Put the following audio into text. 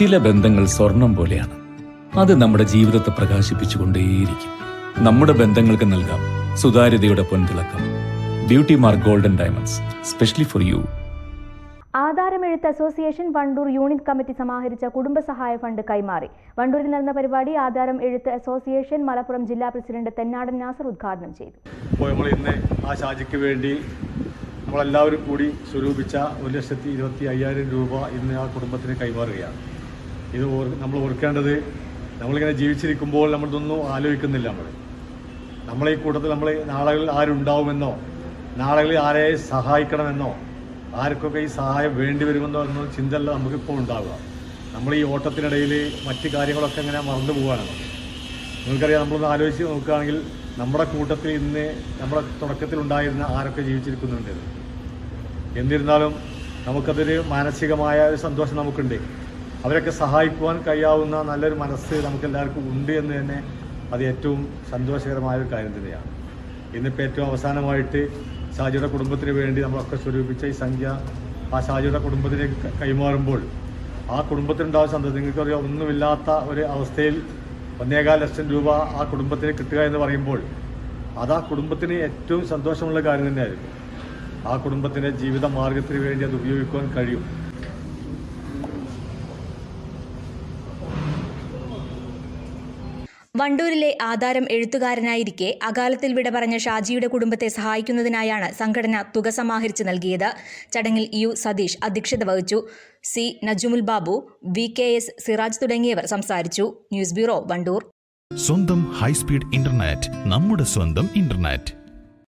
ചില ബന്ധങ്ങൾ സ്വർണം പോലെയാണ്. അത് നമ്മുടെ ജീവിതത്തെ പ്രകാശിപ്പിച്ചുകൊണ്ടേയിരിക്കും. നമ്മുടെ ബന്ധങ്ങൾക്ക് നൽകാം സുതാര്യതയുടെ പൊൻതിളക്കം. Beauty mark golden diamonds specially for you ആധാരമെഴുത്ത് association Wandoor unit committee സമാഹരിച്ച കുടുംബസഹായ ഫണ്ട് കൈമാറി. വണ്ടൂരിൽ നടന്ന പരിപാടി ആധാരം എഴുത്ത് അസോസിയേഷൻ മലപ്പുറം ജില്ലാ പ്രസിഡന്റ് തെന്നാടൻ നാസർ ഉദ്ഘാടനം ചെയ്തു. അപ്പോൾ നമ്മൾ ഇന്ന് ആ ഷാജിക്ക് വേണ്ടി നമ്മളെല്ലാവരും കൂടി സ്വരൂപിച്ച ഒരു ലക്ഷത്തി ഇരുപത്തി അയ്യായിരം രൂപ ഇന്ന് ആ കുടുംബത്തിന് കൈമാറുകയാണ്. ഇത് നമ്മൾ ഓർക്കേണ്ടത് നമ്മളിങ്ങനെ ജീവിച്ചിരിക്കുമ്പോൾ നമ്മളിതൊന്നും ആലോചിക്കുന്നില്ല നമ്മൾ. നമ്മളെ ഈ കൂട്ടത്തിൽ നമ്മൾ നാളുകളിൽ ആരുണ്ടാവുമെന്നോ നാളുകളിൽ ആരെ സഹായിക്കണമെന്നോ ആർക്കൊക്കെ ഈ സഹായം വേണ്ടി വരുമെന്നോ എന്നോ ചിന്തയല്ല നമുക്കിപ്പോൾ ഉണ്ടാവുക. നമ്മൾ ഈ ഓട്ടത്തിനിടയിൽ മറ്റ് കാര്യങ്ങളൊക്കെ ഇങ്ങനെ മറന്നു പോവുകയാണ് നിങ്ങൾക്കറിയാം നമ്മളൊന്ന് ആലോചിച്ച് നോക്കുകയാണെങ്കിൽ നമ്മുടെ കൂട്ടത്തിൽ ഇന്ന് നമ്മുടെ തുടക്കത്തിൽ ഉണ്ടായിരുന്ന ആരൊക്കെ ജീവിച്ചിരിക്കുന്നുണ്ട്? എന്നിരുന്നാലും നമുക്കതൊരു മാനസികമായ ഒരു സന്തോഷം നമുക്കുണ്ട്. അവരൊക്കെ സഹായിക്കുവാൻ കഴിയാവുന്ന നല്ലൊരു മനസ്സ് നമുക്ക് എല്ലാവർക്കും ഉണ്ട് എന്ന് തന്നെ അത് ഏറ്റവും സന്തോഷകരമായ ഒരു കാര്യം തന്നെയാണ്. ഇന്നിപ്പോൾ ഏറ്റവും അവസാനമായിട്ട് ഷാജിയുടെ കുടുംബത്തിന് വേണ്ടി നമ്മളൊക്കെ സ്വരൂപിച്ച ഈ സംഖ്യ ആ ഷാജിയുടെ കുടുംബത്തിലേക്ക് കൈമാറുമ്പോൾ ആ കുടുംബത്തിനുണ്ടാവുന്ന സന്തോഷം നിങ്ങൾക്കറിയാം ഒന്നുമില്ലാത്ത ഒരു അവസ്ഥയിൽ ഒന്നേകാൽ ലക്ഷം രൂപ ആ കുടുംബത്തിന് കിട്ടുക എന്ന് പറയുമ്പോൾ അത് ആ കുടുംബത്തിന് ഏറ്റവും സന്തോഷമുള്ള കാര്യം തന്നെയായിരുന്നു. ആ കുടുംബത്തിന്റെ ജീവിത മാർഗത്തിന് വേണ്ടി അത് ഉപയോഗിക്കുവാൻ കഴിയും. വണ്ടൂരിലെ ആധാരം എഴുത്തുകാരനായിരിക്കെ അകാലത്തിൽ വിട പറഞ്ഞ ഷാജിയുടെ കുടുംബത്തെ സഹായിക്കുന്നതിനായാണ് സംഘടന തുക സമാഹരിച്ച് നൽകിയത്. ചടങ്ങിൽ യു സതീഷ് അധ്യക്ഷത വഹിച്ചു. C Najumul Babu V K S Siraj തുടങ്ങിയവർ സംസാരിച്ചു. News bureau Wandoor. സ്വന്തം ഹൈസ്പീഡ് ഇന്റർനെറ്റ് നമ്മുടെ സ്വന്തം ഇന്റർനെറ്റ്.